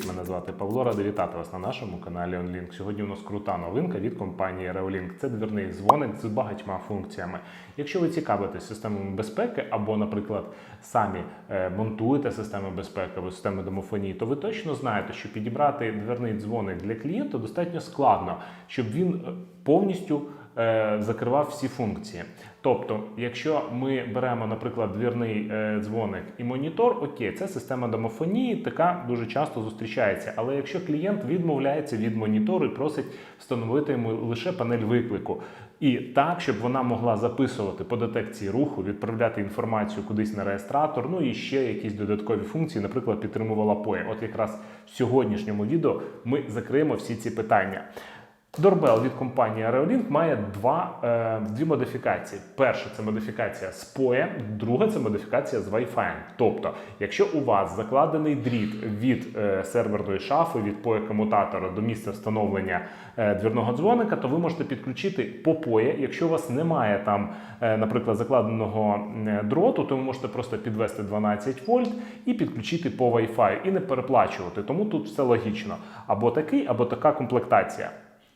Привіт, мене звати Павло. Радий вітати вас на нашому каналі OnLink. Сьогодні у нас крута новинка від компанії Reolink. Це дверний дзвоник з багатьма функціями. Якщо ви цікавитесь системами безпеки або, наприклад, самі е, монтуєте системи безпеки або системи домофонії, то ви точно знаєте, що підібрати дверний дзвоник для клієнта достатньо складно, щоб він е, повністю закривав всі функції. Тобто, якщо ми беремо, наприклад, двірний е, дзвоник і монітор, окей, це система домофонії, така дуже часто зустрічається. Але якщо клієнт відмовляється від монітору і просить встановити йому лише панель виклику, і так, щоб вона могла записувати по детекції руху, відправляти інформацію кудись на реєстратор, ну і ще якісь додаткові функції, наприклад, підтримувала POE. От якраз в сьогоднішньому відео ми закриємо всі ці питання. Дорбел від компанії Aeolink має два, е, дві модифікації. Перша це модифікація з POE, друга це модифікація з Wi-Fi. Тобто, якщо у вас закладений дріт від е, серверної шафи, від POE комутатора до місця встановлення е, двірного дзвоника, то ви можете підключити по POE. Якщо у вас немає там, е, наприклад, закладеного е, дроту, то ви можете просто підвести 12 вольт і підключити по Wi-Fi і не переплачувати. Тому тут все логічно. Або такий, або така комплектація.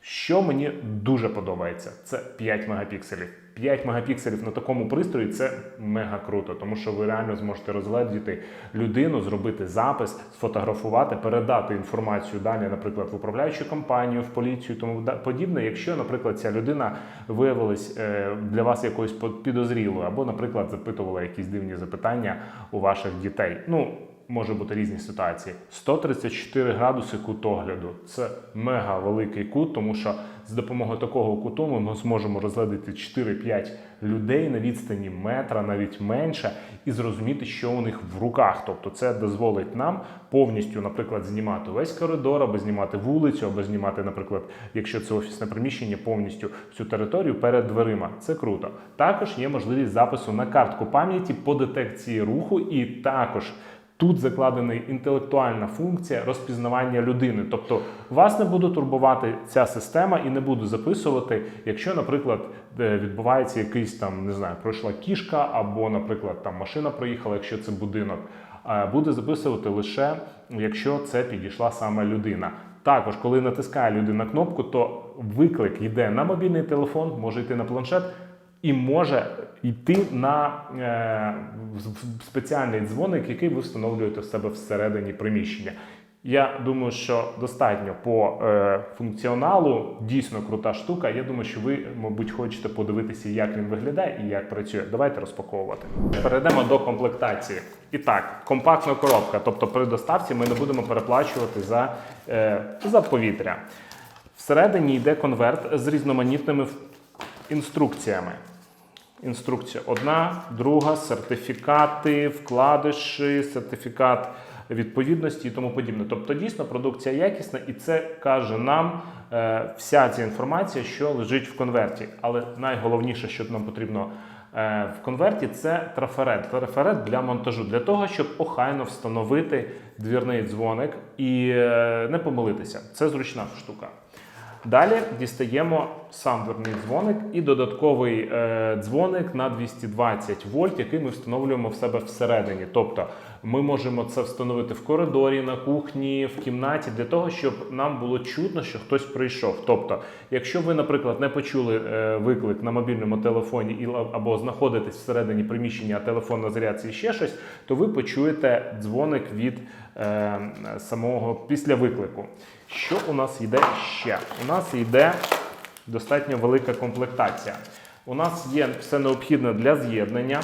Що мені дуже подобається, це 5 мегапікселів. 5 мегапікселів на такому пристрої це мега круто, тому що ви реально зможете розгледіти людину, зробити запис, сфотографувати, передати інформацію далі, наприклад, в управляючу компанію, в поліцію, тому подібне. Якщо, наприклад, ця людина виявилась е, для вас якоюсь підозрілою, або, наприклад, запитувала якісь дивні запитання у ваших дітей. Ну, може бути різні ситуації. 134 градуси кут огляду. Це мега великий кут, тому що з допомогою такого куту ми зможемо розглядати 4-5 людей на відстані метра, навіть менше, і зрозуміти, що у них в руках. Тобто, це дозволить нам повністю, наприклад, знімати весь коридор, або знімати вулицю, або знімати, наприклад, якщо це офісне приміщення, повністю всю територію перед дверима. Це круто. Також є можливість запису на картку пам'яті по детекції руху, і також. Тут закладена інтелектуальна функція розпізнавання людини. Тобто вас не буде турбувати ця система і не буде записувати, якщо, наприклад, е, відбувається якийсь там, не знаю, пройшла кішка, або, наприклад, там машина проїхала, якщо це будинок. А Буде записувати лише, якщо це підійшла саме людина. Також, коли натискає людина кнопку, то виклик йде на мобільний телефон, може йти на планшет і може йти на е, спеціальний дзвоник, який ви встановлюєте в себе всередині приміщення. Я думаю, що достатньо по е, функціоналу, дійсно крута штука. Я думаю, що ви, мабуть, хочете подивитися, як він виглядає і як працює. Давайте розпаковувати. Перейдемо до комплектації. І так, компактна коробка, тобто при доставці ми не будемо переплачувати за, е, за повітря. Всередині йде конверт з різноманітними інструкціями. Інструкція одна, друга, сертифікати, вкладиші, сертифікат відповідності і тому подібне. Тобто, дійсно, продукція якісна, і це каже нам е, вся ця інформація, що лежить в конверті. Але найголовніше, що нам потрібно е, в конверті, це трафарет. Трафарет для монтажу, для того, щоб охайно встановити двірний дзвоник і е, не помилитися. Це зручна штука. Далі дістаємо сам дверний дзвоник і додатковий е, дзвоник на 220 вольт, який ми встановлюємо в себе всередині. Тобто ми можемо це встановити в коридорі, на кухні, в кімнаті для того, щоб нам було чутно, що хтось прийшов. Тобто, якщо ви, наприклад, не почули е, виклик на мобільному телефоні або знаходитесь всередині приміщення, телефон на зарядці і ще щось, то ви почуєте дзвоник від самого після виклику. Що у нас йде ще? У нас йде достатньо велика комплектація. У нас є все необхідне для з'єднання.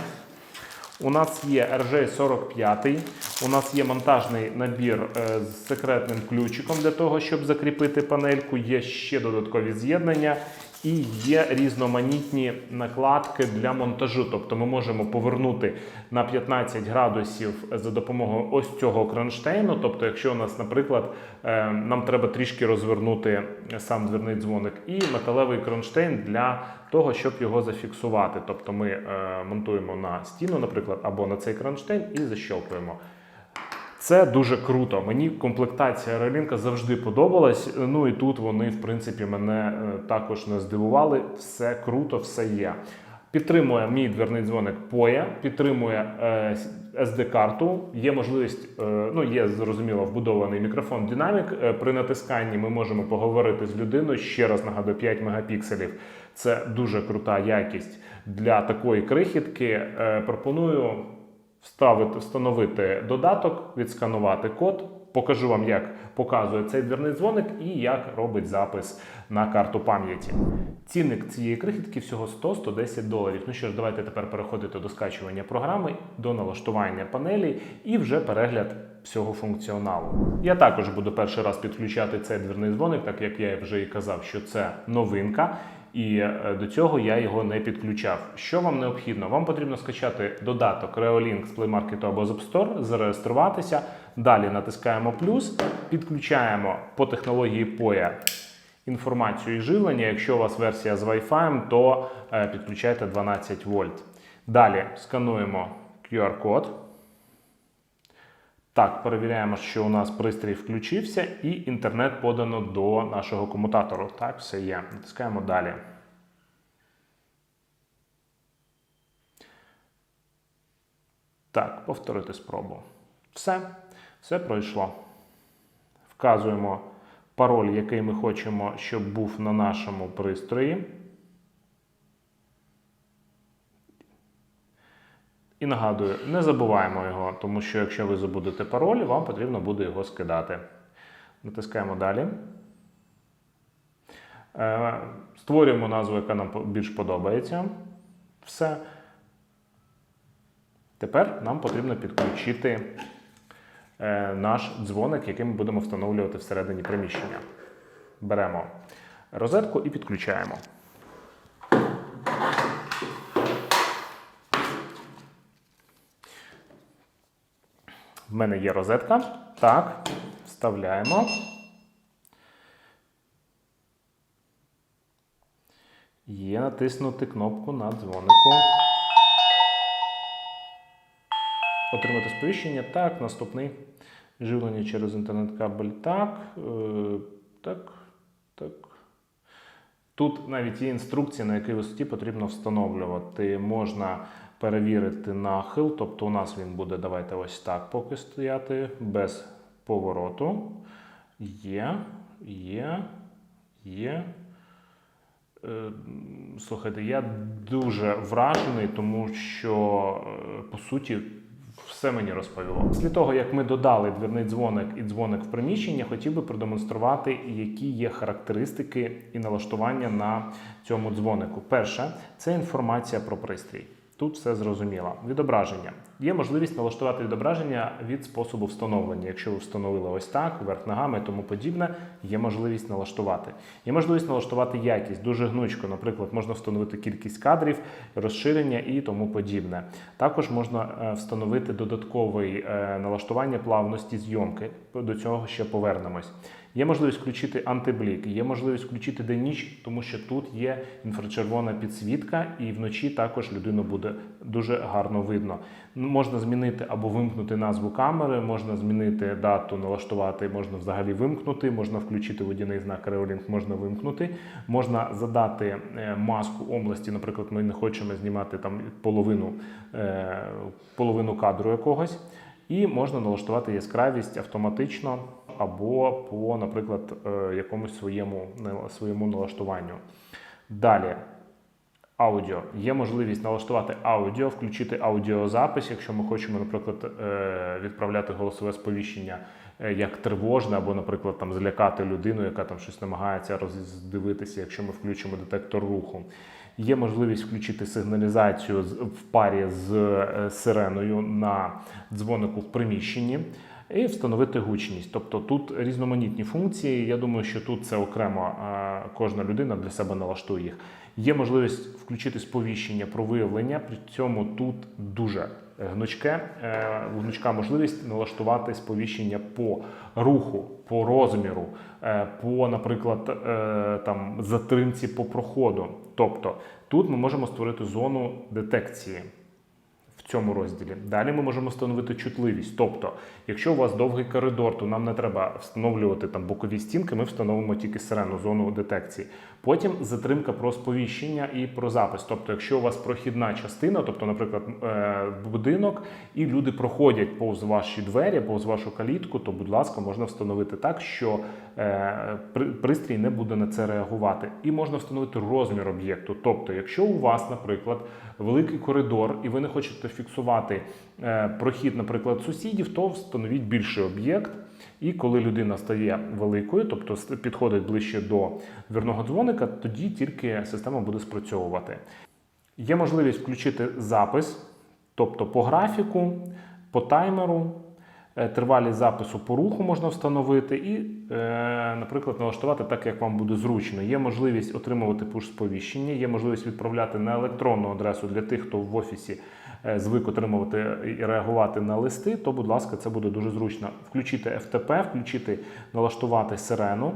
У нас є RJ45, у нас є монтажний набір е, з секретним ключиком для того, щоб закріпити панельку. Є ще додаткові з'єднання і є різноманітні накладки для монтажу. Тобто ми можемо повернути на 15 градусів за допомогою ось цього кронштейну. Тобто, якщо у нас, наприклад, е, нам треба трішки розвернути сам дверний дзвоник, і металевий кронштейн для того, щоб його зафіксувати. Тобто ми е, монтуємо на стіну, наприклад, або на цей кронштейн і защелкуємо. Це дуже круто. Мені комплектація Релінка завжди подобалась. Ну і тут вони, в принципі, мене е, також не здивували. Все круто, все є. Підтримує мій дверний дзвоник POE, підтримує е, SD-карту. Є можливість, е, ну є зрозуміло, вбудований мікрофон Dynamic. Е, При натисканні ми можемо поговорити з людиною. Ще раз нагадую, 5 мегапікселів. Це дуже крута якість для такої крихітки. Е, Пропоную вставити, встановити додаток, відсканувати код. Покажу вам, як показує цей дверний дзвоник і як робить запис на карту пам'яті. Цінник цієї крихітки всього 100-110 доларів. Ну що ж, давайте тепер переходити до скачування програми, до налаштування панелі і вже перегляд всього функціоналу. Я також буду перший раз підключати цей дверний дзвоник, так як я вже і казав, що це новинка. І е, до цього я його не підключав. Що вам необхідно? Вам потрібно скачати додаток Reolink з Play Market або з App Store, зареєструватися. Далі натискаємо плюс, підключаємо по технології POE інформацію і живлення. Якщо у вас версія з Wi-Fi, то е, підключайте 12 вольт. Далі скануємо QR-код. Так, перевіряємо, що у нас пристрій включився, і інтернет подано до нашого комутатору. Так, все є. Натискаємо далі. Так, повторити спробу. Все, все пройшло. Вказуємо пароль, який ми хочемо, щоб був на нашому пристрої. І нагадую, не забуваємо його, тому що якщо ви забудете пароль, вам потрібно буде його скидати. Натискаємо далі. Е, Створюємо назву, яка нам більш подобається. Все. Тепер нам потрібно підключити е, наш дзвоник, який ми будемо встановлювати всередині приміщення. Беремо розетку і підключаємо. В мене є розетка. Так, вставляємо. Є натиснути кнопку на дзвонику. Отримати сповіщення. Так, наступний. Живлення через інтернет-кабель. Так. Е, так. Так. Тут навіть є інструкція, на якій висоті потрібно встановлювати. Можна перевірити нахил, тобто у нас він буде, давайте ось так поки стояти, без повороту. Є, є, є. Е, Слухайте, я дуже вражений, тому що е, по суті все мені розповіло. Після того, як ми додали дверний дзвоник і дзвоник в приміщення, хотів би продемонструвати, які є характеристики і налаштування на цьому дзвонику. Перше, це інформація про пристрій. Тут все зрозуміло. Відображення. Є можливість налаштувати відображення від способу встановлення. Якщо ви встановили ось так, верх ногами і тому подібне, є можливість налаштувати. Є можливість налаштувати якість дуже гнучко. Наприклад, можна встановити кількість кадрів, розширення і тому подібне. Також можна е, встановити додаткове налаштування плавності зйомки. До цього ще повернемось. Є можливість включити антиблік, є можливість включити день-ніч, тому що тут є інфрачервона підсвітка, і вночі також людину буде дуже гарно видно. Ну, Можна змінити або вимкнути назву камери, можна змінити дату, налаштувати, можна взагалі вимкнути, можна включити водяний знак Reolink, можна вимкнути, можна задати е, маску області. Наприклад, ми не хочемо знімати там половину, е, половину кадру якогось. І можна налаштувати яскравість автоматично або по, наприклад, е, якомусь своєму, своєму налаштуванню. Далі. Аудіо. Є можливість налаштувати аудіо, включити аудіозапис, якщо ми хочемо, наприклад, е, відправляти голосове сповіщення е, як тривожне, або, наприклад, там злякати людину, яка там щось намагається роздивитися, якщо ми включимо детектор руху. Є можливість включити сигналізацію в парі з сиреною на дзвонику в приміщенні. І встановити гучність. Тобто тут різноманітні функції. Я думаю, що тут це окремо кожна людина для себе налаштує їх. Є можливість включити сповіщення про виявлення. При цьому тут дуже гнучке, е, гнучка можливість налаштувати сповіщення по руху, по розміру, е, по, наприклад, е, там затримці по проходу. Тобто тут ми можемо створити зону детекції. Цьому розділі. Далі ми можемо встановити чутливість. Тобто, якщо у вас довгий коридор, то нам не треба встановлювати там бокові стінки, ми встановимо тільки сирену зону детекції. Потім затримка про сповіщення і про запис. Тобто, якщо у вас прохідна частина, тобто, наприклад, е, будинок, і люди проходять повз ваші двері, повз вашу калітку, то, будь ласка, можна встановити так, що е, пристрій не буде на це реагувати. І можна встановити розмір об'єкту. Тобто, якщо у вас, наприклад, великий коридор, і ви не хочете фіксувати е, прохід, наприклад, сусідів, то встановіть більший об'єкт. І коли людина стає великою, тобто підходить ближче до дверного дзвоника, тоді тільки система буде спрацьовувати. Є можливість включити запис, тобто по графіку, по таймеру, е, тривалість запису по руху можна встановити і, е, наприклад, налаштувати так, як вам буде зручно. Є можливість отримувати пуш-сповіщення, є можливість відправляти на електронну адресу для тих, хто в офісі звик отримувати і реагувати на листи, то, будь ласка, це буде дуже зручно. Включити FTP, включити, налаштувати сирену.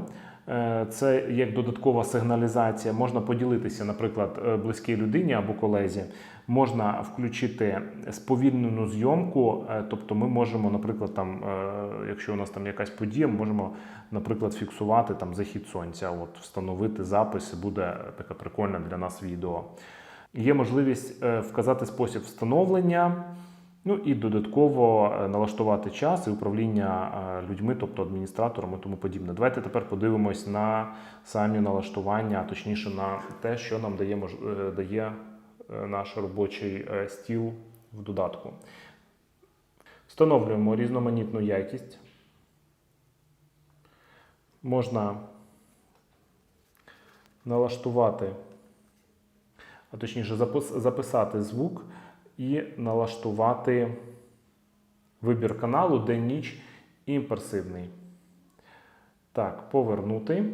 Е, Це як додаткова сигналізація. Можна поділитися, наприклад, е, близькій людині або колезі. Можна включити сповільнену зйомку, е, тобто ми можемо, наприклад, там, е, якщо у нас там якась подія, ми можемо, наприклад, фіксувати там захід сонця, от встановити запис, буде таке прикольне для нас відео. Є можливість е, вказати спосіб встановлення. Ну і додатково е, налаштувати час і управління е, людьми, тобто адміністратором і тому подібне. Давайте тепер подивимось на самі налаштування, а точніше на те, що нам дає, дає наш робочий стіл в додатку. Встановлюємо різноманітну якість. Можна налаштувати, а точніше запис- записати звук і налаштувати вибір каналу день-ніч імперсивний. Так, повернути.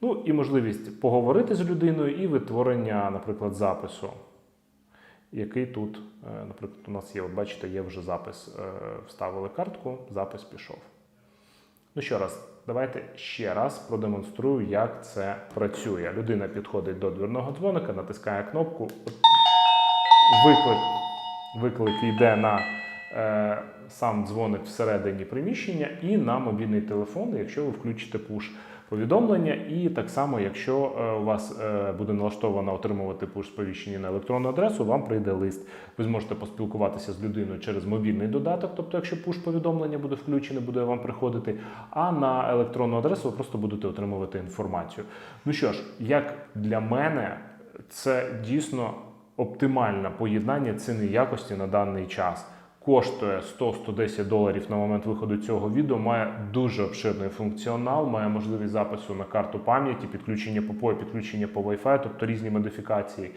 Ну і можливість поговорити з людиною і витворення, наприклад, запису. Який тут, е, наприклад, у нас є, от бачите, є вже запис. Е, Вставили картку, запис пішов. Ну що раз, давайте ще раз продемонструю, як це працює. Людина підходить до дверного дзвоника, натискає кнопку, виклик, виклик йде на е, сам дзвоник всередині приміщення і на мобільний телефон, якщо ви включите пуш повідомлення. І так само, якщо е, у вас е, буде налаштовано отримувати пуш сповіщення на електронну адресу, вам прийде лист. Ви зможете поспілкуватися з людиною через мобільний додаток, тобто, якщо пуш повідомлення буде включене, буде вам приходити. А на електронну адресу ви просто будете отримувати інформацію. Ну що ж, як для мене, це дійсно оптимальне поєднання ціни якості на даний час. Коштує 100-110 доларів на момент виходу цього відео, має дуже обширний функціонал, має можливість запису на карту пам'яті, підключення по POE, підключення по Wi-Fi, тобто різні модифікації.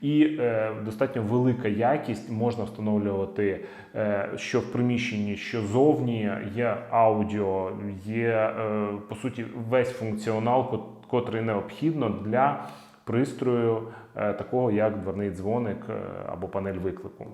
І е, достатньо велика якість можна встановлювати е, що в приміщенні, що зовні. Є аудіо, є е, по суті весь функціонал, котрий необхідно для пристрою е, такого як дверний дзвоник е, або панель виклику.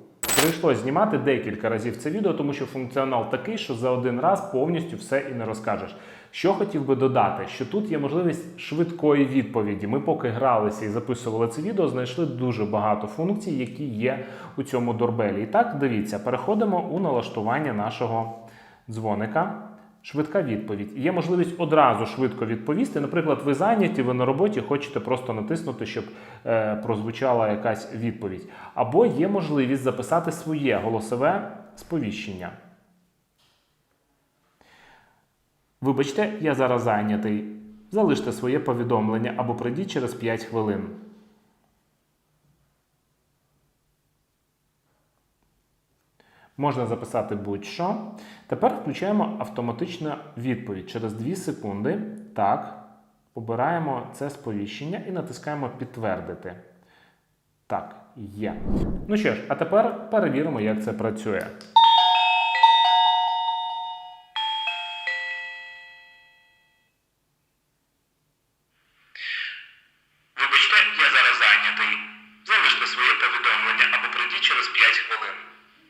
Прийшлось знімати декілька разів це відео, тому що функціонал такий, що за один раз повністю все і не розкажеш. Що хотів би додати, що тут є можливість швидкої відповіді. Ми поки гралися і записували це відео, знайшли дуже багато функцій, які є у цьому дорбелі. І так, дивіться, переходимо у налаштування нашого дзвоника. Швидка відповідь. Є можливість одразу швидко відповісти. Наприклад, ви зайняті, ви на роботі, хочете просто натиснути, щоб е, прозвучала якась відповідь. Або є можливість записати своє голосове сповіщення. Вибачте, я зараз зайнятий. Залиште своє повідомлення або прийдіть через 5 хвилин. Можна записати будь-що. Тепер включаємо автоматичну відповідь. Через 2 секунди. Так. Обираємо це сповіщення і натискаємо підтвердити. Так, є. Ну що ж, а тепер перевіримо, як це працює.